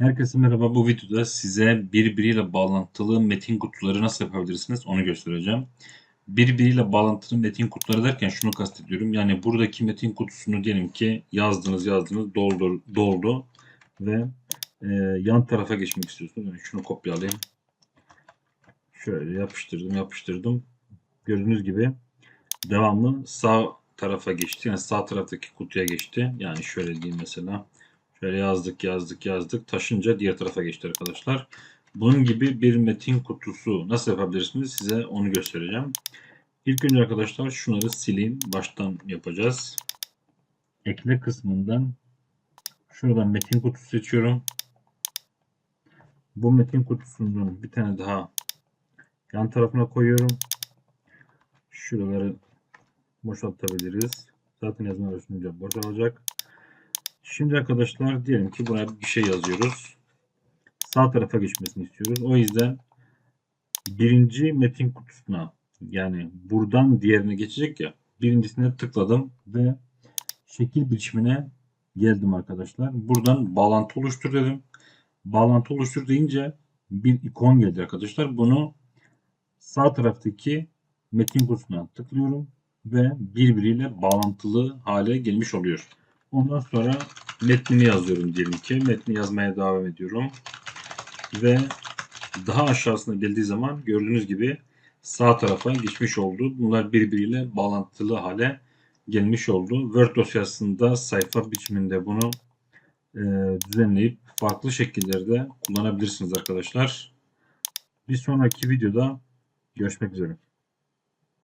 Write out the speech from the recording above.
Herkese merhaba. Bu videoda size birbiriyle bağlantılı metin kutuları nasıl yapabilirsiniz onu göstereceğim. Birbiriyle bağlantılı metin kutuları derken şunu kastediyorum. Yani buradaki metin kutusunu diyelim ki yazdınız yazdınız doldu, doldu ve e, yan tarafa geçmek istiyorsunuz. Yani şunu kopyalayayım. Şöyle yapıştırdım yapıştırdım. Gördüğünüz gibi devamlı sağ tarafa geçti. Yani sağ taraftaki kutuya geçti. Yani şöyle diyeyim mesela. Şöyle yazdık yazdık yazdık. Taşınca diğer tarafa geçti arkadaşlar. Bunun gibi bir metin kutusu nasıl yapabilirsiniz size onu göstereceğim. İlk önce arkadaşlar şunları sileyim. Baştan yapacağız. Ekle kısmından şuradan metin kutusu seçiyorum. Bu metin kutusunun bir tane daha yan tarafına koyuyorum. Şuraları boşaltabiliriz. Zaten yazma ölçünce boşalacak. Şimdi arkadaşlar diyelim ki buna bir şey yazıyoruz. Sağ tarafa geçmesini istiyoruz. O yüzden birinci metin kutusuna yani buradan diğerine geçecek ya birincisine tıkladım ve şekil biçimine geldim arkadaşlar. Buradan bağlantı oluştur dedim. Bağlantı oluştur deyince bir ikon geldi arkadaşlar. Bunu sağ taraftaki metin kutusuna tıklıyorum ve birbiriyle bağlantılı hale gelmiş oluyor. Ondan sonra metnini yazıyorum diyelim ki. Metni yazmaya devam ediyorum. Ve daha aşağısına geldiği zaman gördüğünüz gibi sağ tarafa geçmiş oldu. Bunlar birbiriyle bağlantılı hale gelmiş oldu. Word dosyasında sayfa biçiminde bunu e, düzenleyip farklı şekillerde kullanabilirsiniz arkadaşlar. Bir sonraki videoda görüşmek üzere.